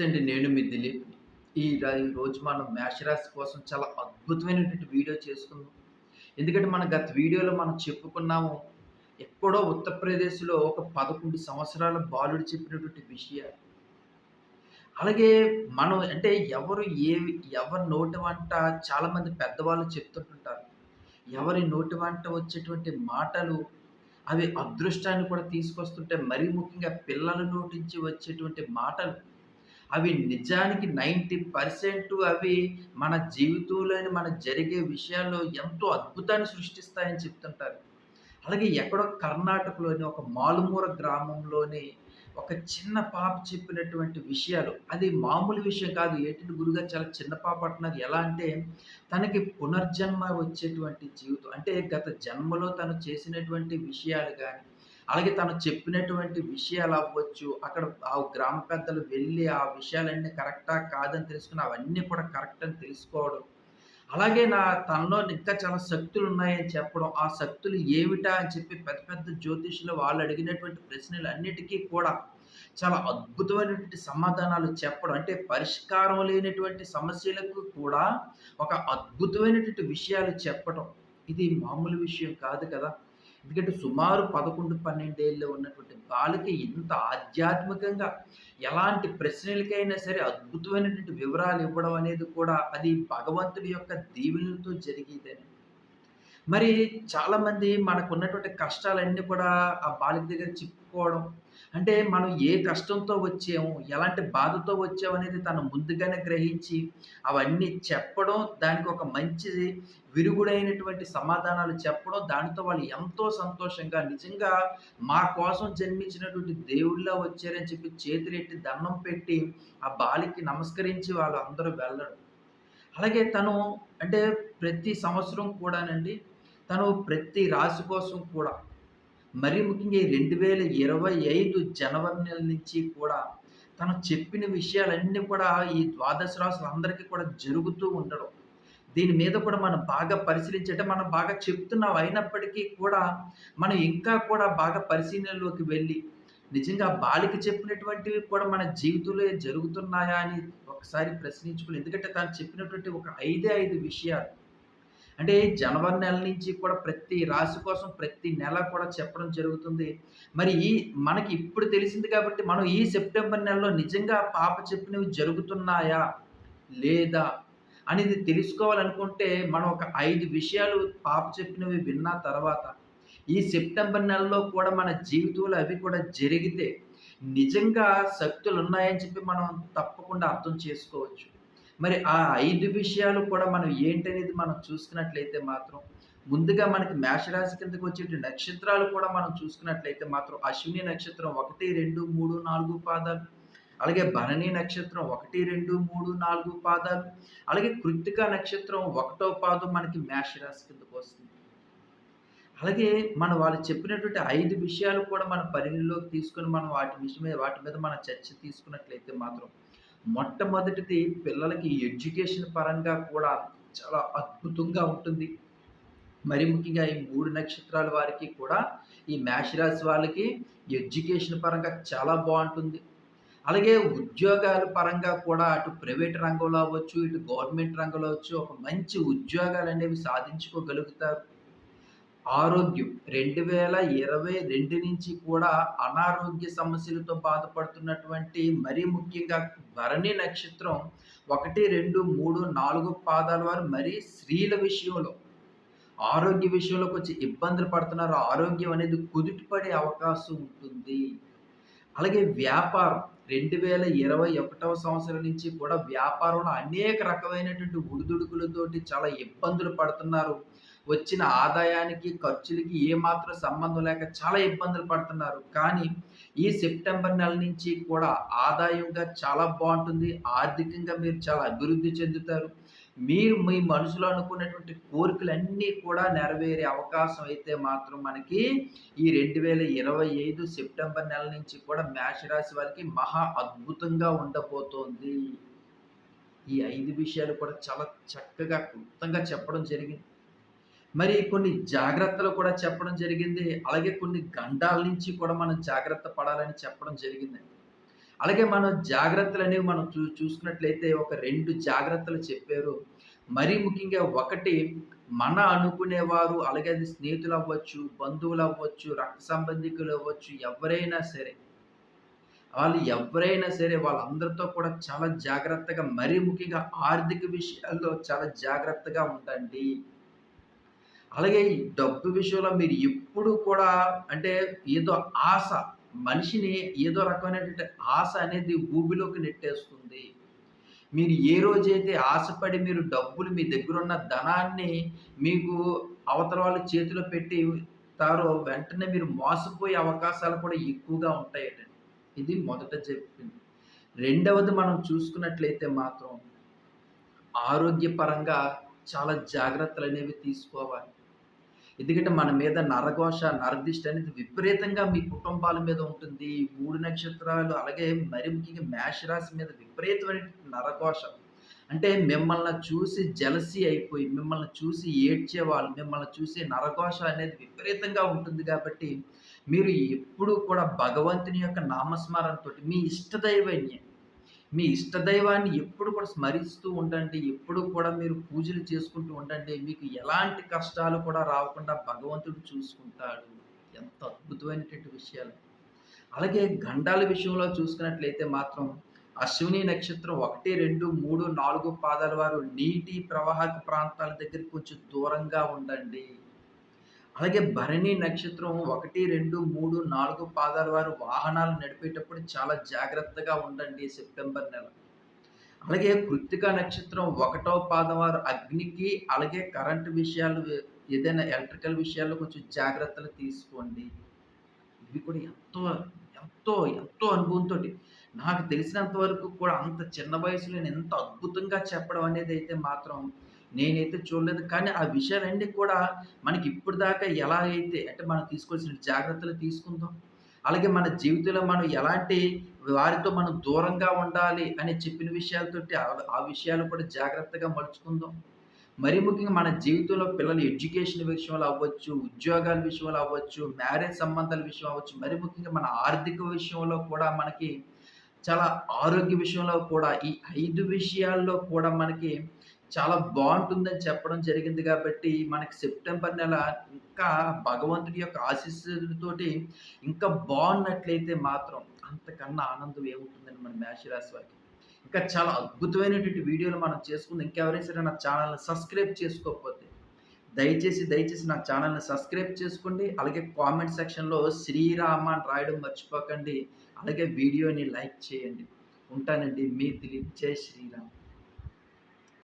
నమస్తే అండి నేను మీ దిలీప్. ఈ రోజు మనం మేషరాశి కోసం చాలా అద్భుతమైనటువంటి వీడియో చేసుకుందాం. ఎందుకంటే మన గత వీడియోలో మనం చెప్పుకున్నాము ఎక్కడో ఉత్తరప్రదేశ్లో ఒక పదకొండు సంవత్సరాల బాలుడు చెప్పినటువంటి విషయాలు. అలాగే మనం అంటే ఎవరు ఏ ఎవరి నోటి వంట చాలామంది పెద్దవాళ్ళు చెప్తుంటుంటారు. ఎవరి నోటి వంట వచ్చేటువంటి మాటలు అవి అదృష్టాన్ని కూడా తీసుకొస్తుంటే మరీ ముఖ్యంగా పిల్లల నోటించి వచ్చేటువంటి మాటలు అవి నిజానికి నైంటీ పర్సెంట్ అవి మన జీవితంలోని మన జరిగే విషయాల్లో ఎంతో అద్భుతాన్ని సృష్టిస్తాయని చెప్తుంటారు. అలాగే ఎక్కడో కర్ణాటకలోని ఒక మాలుమూర గ్రామంలోని ఒక చిన్న పాప చెప్పినటువంటి విషయాలు అది మామూలు విషయం కాదు. ఏంటంటే గురుగారు చాలా చిన్న పాప అంటున్నారు. ఎలా అంటే తనకి పునర్జన్మ వచ్చేటువంటి జీవితం అంటే గత జన్మలో తను చేసినటువంటి విషయాలు కానీ అలాగే తను చెప్పినటువంటి విషయాలు అవ్వచ్చు అక్కడ ఆ గ్రామ పెద్దలు వెళ్ళి ఆ విషయాలన్నీ కరెక్టా కాదని తెలుసుకుని అవన్నీ కూడా కరెక్ట్ అని తెలుసుకోవడం. అలాగే నా తనలో ఇంకా చాలా శక్తులు ఉన్నాయని చెప్పడం. ఆ శక్తులు ఏమిటా అని చెప్పి పెద్ద పెద్ద జ్యోతిషులు వాళ్ళు అడిగినటువంటి ప్రశ్నలు అన్నిటికీ కూడా చాలా అద్భుతమైనటువంటి సమాధానాలు చెప్పడం. అంటే పరిష్కారం లేనటువంటి సమస్యలకు కూడా ఒక అద్భుతమైనటువంటి విషయాలు చెప్పడం. ఇది మామూలు విషయం కాదు కదా. ఎందుకంటే సుమారు పదకొండు పన్నెండేళ్ళు ఉన్నటువంటి బాలిక ఇంత ఆధ్యాత్మికంగా ఎలాంటి ప్రశ్నలకైనా సరే అద్భుతమైనటువంటి వివరాలు ఇవ్వడం అనేది కూడా అది భగవంతుడి యొక్క దీవెనలతో జరిగేదని మరి చాలామంది మనకున్నటువంటి కష్టాలన్నీ కూడా ఆ బాలిక దగ్గర చెప్పుకోవడం అంటే మనం ఏ కష్టంతో వచ్చాము ఎలాంటి బాధతో వచ్చాము అనేది తను ముందుగానే గ్రహించి అవన్నీ చెప్పడం దానికి ఒక మంచి విరుగుడైనటువంటి సమాధానాలు చెప్పడం దానితో వాళ్ళు ఎంతో సంతోషంగా నిజంగా మా కోసం జన్మించినటువంటి దేవుళ్ళ వచ్చారని చెప్పి చేతులెట్టి దండం పెట్టి ఆ బాలికి నమస్కరించి వాళ్ళు అందరూ వెళ్ళడం. అలాగే తను అంటే ప్రతి సంవత్సరం కూడానండి తను ప్రతి రాశి కోసం కూడా మరీ ముఖ్యంగా ఈ రెండు వేల ఇరవై ఐదు జనవరి నెల నుంచి కూడా తను చెప్పిన విషయాలన్నీ కూడా ఈ ద్వాదశ రాసులందరికీ కూడా జరుగుతూ ఉండడం. దీని మీద కూడా మనం బాగా పరిశీలించటం మనం బాగా చెప్తున్నాం అయినప్పటికీ కూడా మనం ఇంకా కూడా బాగా పరిశీలనలోకి వెళ్ళి నిజంగా బాలిక చెప్పినటువంటివి కూడా మన జీవితంలో జరుగుతున్నాయా అని ఒకసారి ప్రశ్నించుకుని ఎందుకంటే తను చెప్పినటువంటి ఒక ఐదే ఐదు విషయాలు అంటే జనవరి నెల నుంచి కూడా ప్రతి రాశి కోసం ప్రతి నెల కూడా చెప్పడం జరుగుతుంది. మరి ఈ మనకి ఇప్పుడు తెలిసింది కాబట్టి మనం ఈ సెప్టెంబర్ నెలలో నిజంగా పాప చెప్పినవి జరుగుతున్నాయా? లేదా? అనేది తెలుసుకోవాలనుకుంటే మనం ఒక ఐదు విషయాలు పాప చెప్పినవి విన్న తర్వాత ఈ సెప్టెంబర్ నెలలో కూడా మన జీవితంలో అవి కూడా జరిగితే నిజంగా శక్తులు ఉన్నాయని చెప్పి మనం తప్పకుండా అర్థం చేసుకోవచ్చు. మరి ఆ ఐదు విషయాలు కూడా మనం ఏంటనేది మనం చూసుకున్నట్లయితే మాత్రం ముందుగా మనకి మేషరాశి కిందకి వచ్చే నక్షత్రాలు కూడా మనం చూసుకున్నట్లయితే మాత్రం అశ్విని నక్షత్రం ఒకటి రెండు మూడు నాలుగు పాదాలు. అలాగే భరణి నక్షత్రం ఒకటి రెండు మూడు నాలుగు పాదాలు. అలాగే కృత్తిక నక్షత్రం ఒకటో పాదం మనకి మేషరాశి కిందకు వస్తుంది. అలాగే మన వాళ్ళు చెప్పినటువంటి ఐదు విషయాలు కూడా మన పరిగణలోకి తీసుకొని మనం వాటి విషయం మీద వాటి మీద మన చర్చ తీసుకున్నట్లయితే మాత్రం మొట్టమొదటిది పిల్లలకి ఎడ్యుకేషన్ పరంగా కూడా చాలా అద్భుతంగా ఉంటుంది. మరి ముఖ్యంగా ఈ మూడు నక్షత్రాల వారికి కూడా ఈ మేషరాశి వాళ్ళకి ఎడ్యుకేషన్ పరంగా చాలా బాగుంటుంది. అలాగే ఉద్యోగాల పరంగా కూడా అటు ప్రైవేట్ రంగంలో అవ్వచ్చు ఇటు గవర్నమెంట్ రంగంలో అవ్వచ్చు ఒక మంచి ఉద్యోగాలు అనేవి సాధించుకోగలుగుతారు. ఆరోగ్యం. రెండు వేల ఇరవై రెండు నుంచి కూడా అనారోగ్య సమస్యలతో బాధపడుతున్నటువంటి మరీ ముఖ్యంగా భరణి నక్షత్రం ఒకటి రెండు మూడు నాలుగు పాదాల వారు మరీ స్త్రీల విషయంలో ఆరోగ్య విషయంలో కొంచెం ఇబ్బందులు పడుతున్నారు. ఆరోగ్యం అనేది కుదుటిపడే అవకాశం ఉంటుంది. అలాగే వ్యాపారం. రెండు వేల ఇరవై ఒకటవ సంవత్సరం నుంచి కూడా వ్యాపారంలో అనేక రకమైనటువంటి ఉడిదుడుకులతోటి చాలా ఇబ్బందులు పడుతున్నారు. వచ్చిన ఆదాయానికి ఖర్చులకి ఏమాత్రం సంబంధం లేక చాలా ఇబ్బందులు పడుతున్నారు. కానీ ఈ సెప్టెంబర్ నెల నుంచి కూడా ఆదాయంగా చాలా బాగుంటుంది. ఆర్థికంగా మీరు చాలా అభివృద్ధి చెందుతారు. మీరు మీ మనసులో అనుకున్నటువంటి కోరికలన్నీ కూడా నెరవేరే అవకాశం అయితే మాత్రం మనకి ఈ రెండు వేల ఇరవై ఐదు సెప్టెంబర్ నెల నుంచి కూడా మేషరాశి వారికి మహా అద్భుతంగా ఉండబోతోంది. ఈ ఐదు విషయాలు కూడా చాలా చక్కగా క్లుప్తంగా చెప్పడం జరిగింది. మరి కొన్ని జాగ్రత్తలు కూడా చెప్పడం జరిగింది అలాగే కొన్ని గండాల నుంచి కూడా మనం జాగ్రత్త పడాలని చెప్పడం జరిగిందండి అలాగే మనం జాగ్రత్తలనేవి మనం చూ చూసుకున్నట్లయితే ఒక రెండు జాగ్రత్తలు చెప్పారు. మరీ ముఖ్యంగా ఒకటి మన అనుకునేవారు అలాగే అది స్నేహితులు అవ్వచ్చు, బంధువులు అవ్వచ్చు, రక్త సంబంధికులు అవ్వచ్చు, ఎవరైనా సరే. వాళ్ళు ఎవరైనా సరే వాళ్ళందరితో కూడా చాలా జాగ్రత్తగా మరీ ముఖ్యంగా ఆర్థిక విషయాల్లో చాలా జాగ్రత్తగా ఉండండి. అలాగే ఈ డబ్బు విషయంలో మీరు ఎప్పుడు కూడా అంటే ఏదో ఆశ మనిషిని ఏదో రకమైనటువంటి ఆశ అనేది ఊబిలోకి నెట్టేస్తుంది. మీరు ఏ రోజైతే ఆశపడి మీరు డబ్బులు మీ దగ్గర ఉన్న ధనాన్ని మీకు అవతల వాళ్ళ చేతిలో పెట్టితారో వెంటనే మీరు మోసపోయే అవకాశాలు కూడా ఎక్కువగా ఉంటాయటండి. ఇది మొదట చెప్పింది. రెండవది మనం చూసుకున్నట్లయితే మాత్రం ఆరోగ్యపరంగా చాలా జాగ్రత్తలు అనేవి తీసుకోవాలి. ఎందుకంటే మన మీద నరఘోష, నరదిష్ట అనేది విపరీతంగా మీ కుటుంబాల మీద ఉంటుంది. మూడు నక్షత్రాలు అలాగే మరి ముఖ్యంగా మేషరాశి మీద విపరీతమైన నరఘోష. అంటే మిమ్మల్ని చూసి జలసీ అయిపోయి, మిమ్మల్ని చూసి ఏడ్చేవాళ్ళు, మిమ్మల్ని చూసి నరఘోష అనేది విపరీతంగా ఉంటుంది కాబట్టి, మీరు ఎప్పుడూ కూడా భగవంతుని యొక్క నామస్మరణతోటి మీ ఇష్టదైవన్యం మీ ఇష్టదైవాన్ని ఎప్పుడు కూడా స్మరిస్తూ ఉండండి. ఎప్పుడు కూడా మీరు పూజలు చేసుకుంటూ ఉండండి. మీకు ఎలాంటి కష్టాలు కూడా రాకుండా భగవంతుడు చూసుకుంటాడు. ఎంత అద్భుతమైనటువంటి విషయాలు. అలాగే గండాల విషయంలో చూసుకున్నట్లయితే మాత్రం అశ్విని నక్షత్రం 1, 2, 3, 4 పాదాల వారు నీటి ప్రవాహక ప్రాంతాల దగ్గర కొంచెం దూరంగా ఉండండి. అలాగే భరణి నక్షత్రం 1, 2, 3, 4 పాదాల వారు వాహనాలు నడిపేటప్పుడు చాలా జాగ్రత్తగా ఉండండి సెప్టెంబర్ నెల. అలాగే కృత్తిక నక్షత్రం ఒకటో పాదం వారు అగ్నికి అలాగే కరెంట్ విషయాలు ఏదైనా ఎలక్ట్రికల్ విషయాల్లో కొంచెం జాగ్రత్తలు తీసుకోండి. ఇవి కూడా ఎంతో, ఎంతో, ఎంతో అనుభవంతో నాకు తెలిసినంత వరకు కూడా అంత చిన్న వయసులో నేను ఎంత అద్భుతంగా చెప్పడం అనేది అయితే మాత్రం నేనైతే చూడలేదు. కానీ ఆ విషయాలన్నీ కూడా మనకి ఇప్పటిదాకా ఎలా అయితే అంటే మనం తీసుకోవాల్సిన జాగ్రత్తలు తీసుకుందాం. అలాగే మన జీవితంలో మనం ఎలాంటి వారితో మనం దూరంగా ఉండాలి అని చెప్పిన విషయాలతోటి ఆ విషయాలు కూడా జాగ్రత్తగా మలుచుకుందాం. మరీ ముఖ్యంగా మన జీవితంలో పిల్లల ఎడ్యుకేషన్ విషయంలో అవ్వచ్చు, ఉద్యోగాల విషయంలో అవ్వచ్చు, మ్యారేజ్ సంబంధాల విషయం అవ్వచ్చు, మరి ముఖ్యంగా మన ఆర్థిక విషయంలో కూడా మనకి చాలా ఆరోగ్య విషయంలో కూడా ఈ ఐదు విషయాల్లో కూడా మనకి చాలా బాగుంటుందని చెప్పడం జరిగింది కాబట్టి, మనకి సెప్టెంబర్ నెల ఇంకా భగవంతుడి యొక్క ఆశీస్సులతోటి ఇంకా బాగున్నట్లయితే మాత్రం అంతకన్నా ఆనందం ఏముంటుందండి మన మేషరాశి వారికి. ఇంకా చాలా అద్భుతమైనటువంటి వీడియోలు మనం చేసుకుందాం. ఇంకెవరైనా సరే నా ఛానల్ని సబ్స్క్రైబ్ చేసుకోకపోతే దయచేసి, దయచేసి నా ఛానల్ని సబ్స్క్రైబ్ చేసుకోండి. అలాగే కామెంట్ సెక్షన్‌లో శ్రీరామ అని రాయడం మర్చిపోకండి. అలాగే వీడియోని లైక్ చేయండి. ఉంటానండి. మీ దిలీప్. జై శ్రీరామ్.